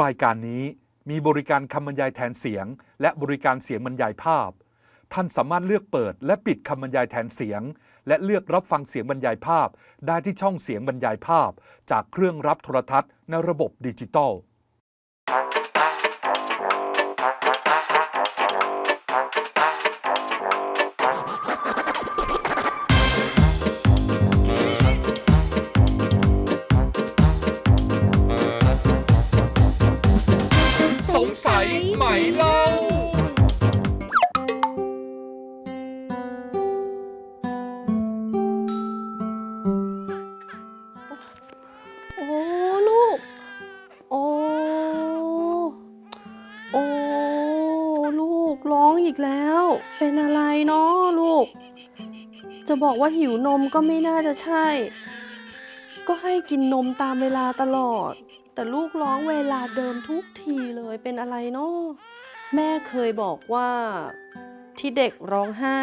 รายการนี้มีบริการคำบรรยายแทนเสียง และบริการเสียงบรรยายภาพ ท่านสามารถเลือกเปิด และปิดคำบรรยายแทนเสียง และเลือกรับฟังเสียงบรรยายภาพ ได้ที่ช่องเสียงบรรยายภาพ จากเครื่องรับโทรทัศน์ในระบบดิจิตอล ไหมเล่า โอ้ลูก โอ้ โอ้ ลูกร้องอีกแล้ว เป็นอะไรเนาะลูก จะบอกว่าหิวนมก็ไม่น่าจะใช่ ก็ให้กินนมตามเวลาตลอด แต่ลูกร้องเวลาเดิมทุกทีเลยเป็นอะไรเนาะแม่เคยบอกว่าที่เด็กร้องไห้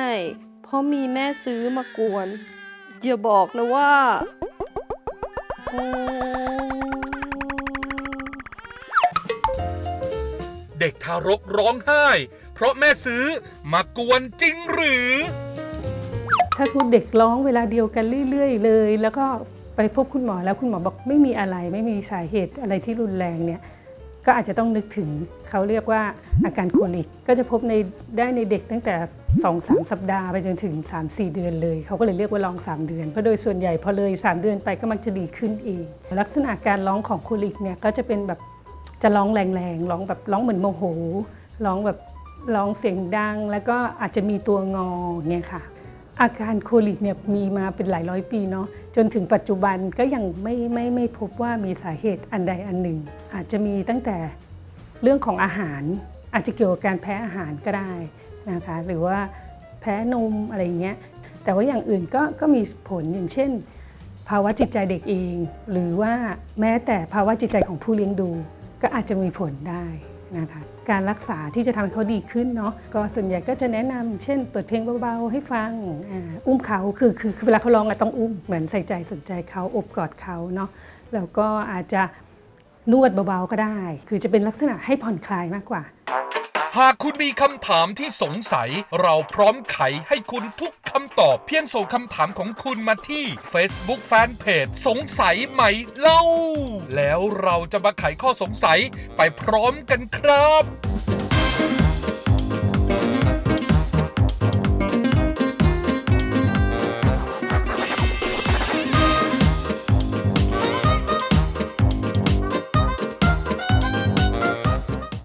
เพราะมีแม่ซื้อมากวน อย่าบอกนะว่าโอ้เด็กทารกร้องไห้ เพราะแม่ซื้อมากวนจริงหรือ ถ้าสมมติเด็กร้องเวลาเดียวกันเรื่อย ๆ เลย แล้วก็ ไปพบคุณหมอแล้วคุณหมอบอกไม่มีอะไรไม่มีสาเหตุอะไรที่รุนแรงเนี่ยก็อาจจะต้องนึกถึงเขาเรียกว่าอาการโคลิกก็จะพบในได้ในเด็กตั้งแต่2-3สัปดาห์ไปจนถึง 3-4 เดือนเลย เขาก็เลยเรียกว่าร้อง 3 เดือน เพราะโดยส่วนใหญ่พอเลย 3 เดือนไปก็มักจะดีขึ้นเอง ลักษณะการร้องของโคลิกเนี่ยก็จะเป็นแบบจะร้องแรงๆร้องแบบร้องเหมือนโมโหร้องแบบร้องเสียงดัง แล้วก็อาจจะมีตัวงอเนี่ยค่ะ อาการโคลิกเนี่ยมีมาเป็นหลายร้อยปีเนาะจนถึงปัจจุบันก็ยังไม่ไม่ไม่พบว่ามีสาเหตุอันใดอันหนึ่ง อาจจะมีตั้งแต่เรื่องของอาหาร อาจจะเกี่ยวกับการแพ้อาหารก็ได้นะคะหรือว่าแพ้นมอะไรอย่างเงี้ยแต่ว่าอย่างอื่นก็ก็มีผลอย่างเช่น ภาวะจิตใจเด็กเอง หรือว่าแม้แต่ภาวะจิตใจของผู้เลี้ยงดู ก็อาจจะมีผลได้ นะคะการรักษาที่จะทำให้เขาดีขึ้นเนาะก็ส่วนใหญ่ก็จะแนะนำเช่น เปิดเพลงเบาๆให้ฟังอ่าอุ้มเขาคือคือคือเวลาเขาร้องอะต้องอุ้มเหมือนใส่ใจสนใจเขาอบกอดเขาเนาะแล้วก็อาจจะนวดเบาๆก็ได้ คือจะเป็นลักษณะให้ผ่อนคลายมากกว่า หากคุณมีคำถามที่สงสัย เราพร้อมไขให้คุณทุก คำตอบเพียงส่งคำถามของคุณมาที่ Facebook Fanpage สงสัยไหมเล่า แล้วเราจะมาไขข้อสงสัยไปพร้อมกันครับ